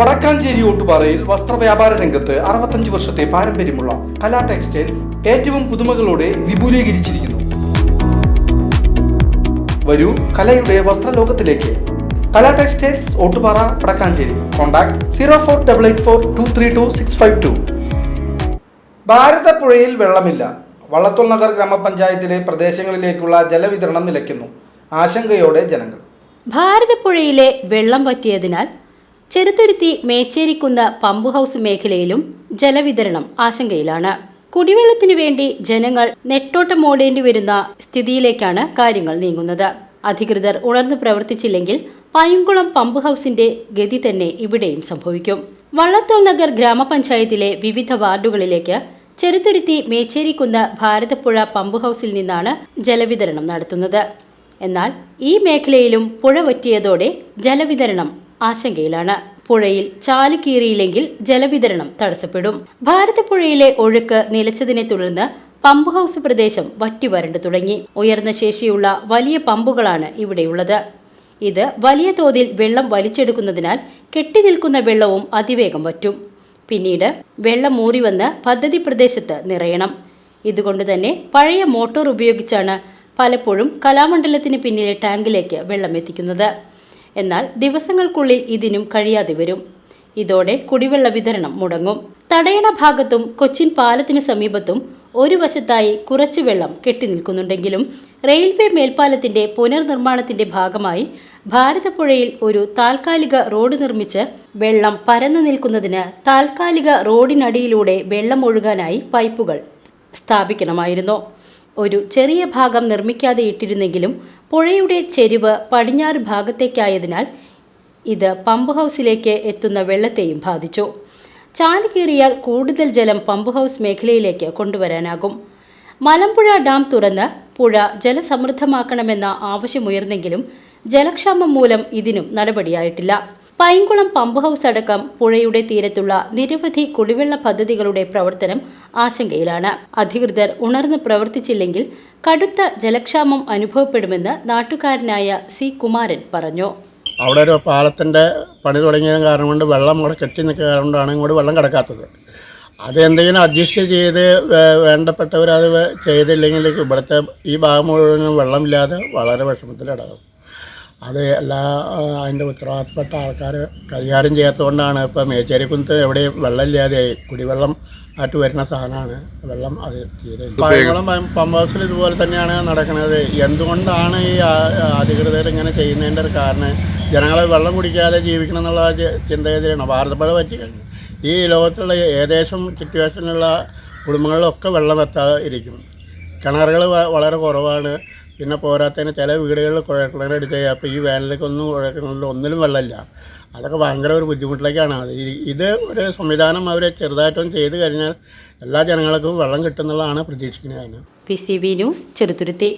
വടക്കാഞ്ചേരി ഓട്ടുപാറയിൽ വസ്ത്രവ്യാപാര രംഗത്ത് അറുപത്തഞ്ച് വർഷത്തെ പാരമ്പര്യമുള്ള കലാ ടെക്സ്റ്റൈൽസ് ഏറ്റവും പുതുമകളോടെ വിപുലീകരിച്ചിരിക്കുന്നു. വരൂ കലയുടെ വസ്ത്രലോകത്തിലേക്ക്. Kala textiles Ottupara Vadakkanchery. Contact zero four double eight four two three two six five two. ഭാരതപ്പുഴയിൽ വെള്ളമില്ല. വള്ളത്തോൾ നഗർ ഗ്രാമപഞ്ചായത്തിലെ പ്രദേശങ്ങളിലേക്കുള്ള ജലവിതരണം നിലയ്ക്കുന്നു. ആശങ്കയോടെ ജനങ്ങൾ. ഭാരതപ്പുഴയിലെ വെള്ളം വറ്റിയതിനാൽ ചെറുതുരുത്തി മേച്ചേരിക്കുന്ന പമ്പ് ഹൗസ് മേഖലയിലും ജലവിതരണം ആശങ്കയിലാണ്. കുടിവെള്ളത്തിനു വേണ്ടി ജനങ്ങൾ നെട്ടോട്ടം ഓടേണ്ടി വരുന്ന സ്ഥിതിയിലേക്കാണ് കാര്യങ്ങൾ നീങ്ങുന്നത്. അധികൃതർ ഉണർന്നു പ്രവർത്തിച്ചില്ലെങ്കിൽ പൈങ്കുളം പമ്പ് ഹൗസിന്റെ ഗതി തന്നെ ഇവിടെയും സംഭവിക്കും. വള്ളത്തോൾ നഗർ ഗ്രാമപഞ്ചായത്തിലെ വിവിധ വാർഡുകളിലേക്ക് ചെറുതുരുത്തി മേച്ചേരിക്കുന്ന ഭാരതപ്പുഴ പമ്പ് ഹൗസിൽ നിന്നാണ് ജലവിതരണം നടത്തുന്നത്. എന്നാൽ ഈ മേഖലയിലും പുഴ വറ്റിയതോടെ ജലവിതരണം ആശങ്കയിലാണ്. പുഴയിൽ ചാലു കീറിയില്ലെങ്കിൽ ജലവിതരണം തടസ്സപ്പെടും. ഭാരതപ്പുഴയിലെ ഒഴുക്ക് നിലച്ചതിനെ തുടർന്ന് പമ്പ് ഹൗസ് പ്രദേശം വറ്റി വരണ്ടു തുടങ്ങി. ഉയർന്ന ശേഷിയുള്ള വലിയ പമ്പുകളാണ് ഇവിടെയുള്ളത്. ഇത് വലിയ തോതിൽ വെള്ളം വലിച്ചെടുക്കുന്നതിനാൽ കെട്ടിനിൽക്കുന്ന വെള്ളവും അതിവേഗം വറ്റും. പിന്നീട് വെള്ളം മൂറി വന്ന് പദ്ധതി പ്രദേശത്ത് നിറയണം. ഇതുകൊണ്ട് തന്നെ പഴയ മോട്ടോർ ഉപയോഗിച്ചാണ് പലപ്പോഴും കലാമണ്ഡലത്തിന് പിന്നിലെ ടാങ്കിലേക്ക് വെള്ളം എത്തിക്കുന്നത്. എന്നാൽ ദിവസങ്ങൾക്കുള്ളിൽ ഇതിനും കഴിയാതെ വരും. ഇതോടെ കുടിവെള്ള വിതരണം മുടങ്ങും. തടയണ ഭാഗത്തും കൊച്ചിൻ പാലത്തിന് സമീപത്തും ഒരു വശത്തായി കുറച്ചു വെള്ളം കെട്ടിനിൽക്കുന്നുണ്ടെങ്കിലും റെയിൽവേ മേൽപ്പാലത്തിന്റെ പുനർനിർമ്മാണത്തിന്റെ ഭാഗമായി ഭാരതപ്പുഴയിൽ ഒരു താൽക്കാലിക റോഡ് നിർമ്മിച്ച് വെള്ളം പരന്നു നിൽക്കുന്നതിന് താൽക്കാലിക റോഡിനടിയിലൂടെ വെള്ളം ഒഴുകാനായി പൈപ്പുകൾ സ്ഥാപിക്കണമായിരുന്നു. ഒരു ചെറിയ ഭാഗം നിർമ്മിക്കാതെ ഇട്ടിരുന്നെങ്കിലും പുഴയുടെ ചെരിവ് പടിഞ്ഞാറ് ഭാഗത്തേക്കായതിനാൽ ഇത് പമ്പ് ഹൗസിലേക്ക് എത്തുന്ന വെള്ളത്തെയും ബാധിച്ചു. ചാൽ കീറിയാൽ കൂടുതൽ ജലം പമ്പ് ഹൗസ് മേഖലയിലേക്ക് കൊണ്ടുവരാനാകും. മലമ്പുഴ ഡാം തുറന്ന് പുഴ ജലസമൃദ്ധമാക്കണമെന്ന ആവശ്യമുയർന്നെങ്കിലും ജലക്ഷാമം മൂലം ഇതിനും നടപടിയായിട്ടില്ല. പൈങ്കുളം പമ്പ് ഹൗസ് അടക്കം പുഴയുടെ തീരത്തുള്ള നിരവധി കുടിവെള്ള പദ്ധതികളുടെ പ്രവർത്തനം ആശങ്കയിലാണ്. അധികൃതർ ഉണർന്ന് പ്രവർത്തിച്ചില്ലെങ്കിൽ കടുത്ത ജലക്ഷാമം അനുഭവപ്പെടുമെന്ന് നാട്ടുകാരനായ സി കുമാരൻ പറഞ്ഞു. അവിടെ ഒരു പാലത്തിന്റെ പണി തുടങ്ങിയത് കാരണം കൊണ്ട് വെള്ളം അവിടെ കെട്ടി നിൽക്കുക കൊണ്ടാണ് ഇങ്ങോട്ട് വെള്ളം കിടക്കാത്തത്. അത് എന്തെങ്കിലും അഡ്ജസ്റ്റ് ചെയ്ത് വേണ്ടപ്പെട്ടവരത് ചെയ്തില്ലെങ്കിൽ ഇവിടുത്തെ ഈ ഭാഗം മുഴുവനും വെള്ളമില്ലാതെ വളരെ വിഷമത്തിലിടാകും അത് എല്ലാ അതിന്റെ ഉത്തരവാദിത്തപ്പെട്ട ആൾക്കാർ കൈകാര്യം ചെയ്യാത്തതുകൊണ്ടാണ് ഇപ്പോൾ മേച്ചേരിക്കുന്നത്ത് എവിടെയും വെള്ളമില്ലാതെ കുടിവെള്ളം ആയിട്ട് വരുന്ന സാധനമാണ്. വെള്ളം അത് തീരെ പഴയകുളം പമ്പേഴ്സിൽ ഇതുപോലെ തന്നെയാണ് നടക്കുന്നത്. എന്തുകൊണ്ടാണ് ഈ അധികൃതർ ഇങ്ങനെ ചെയ്യുന്നതിന്റെ ഒരു കാരണം? ജനങ്ങളെ വെള്ളം കുടിക്കാതെ ജീവിക്കണം എന്നുള്ള ചി- ചിന്തഗതിയാണ് ഭാരതപ്പുഴ പറ്റി ഈ ലോകത്തുള്ള ഏകദേശം സിറ്റുവേഷനിലുള്ള കുടുംബങ്ങളിലൊക്കെ വെള്ളം എത്താതെ ഇരിക്കും കിണറുകൾ വളരെ കുറവാണ്. പിന്നെ പോരാത്തതിന് ചില വീടുകളിൽ കുഴൽക്കിണർ എടുക്കുക അപ്പോൾ ഈ വേനലിലേക്കൊന്നും കുഴൽക്കിണറിൽ ഒന്നിലും വെള്ളമില്ല. അതൊക്കെ ഭയങ്കര ഒരു ബുദ്ധിമുട്ടിലേക്കാണ്. ഇത് ഒരു സംവിധാനം അവർ ചെറുതായിട്ടൊന്നും ചെയ്ത് കഴിഞ്ഞാൽ എല്ലാ ജനങ്ങൾക്കും വെള്ളം കിട്ടുന്നുള്ളതാണ് പ്രതീക്ഷിക്കുന്നത് P C B news Cheruthuruthy.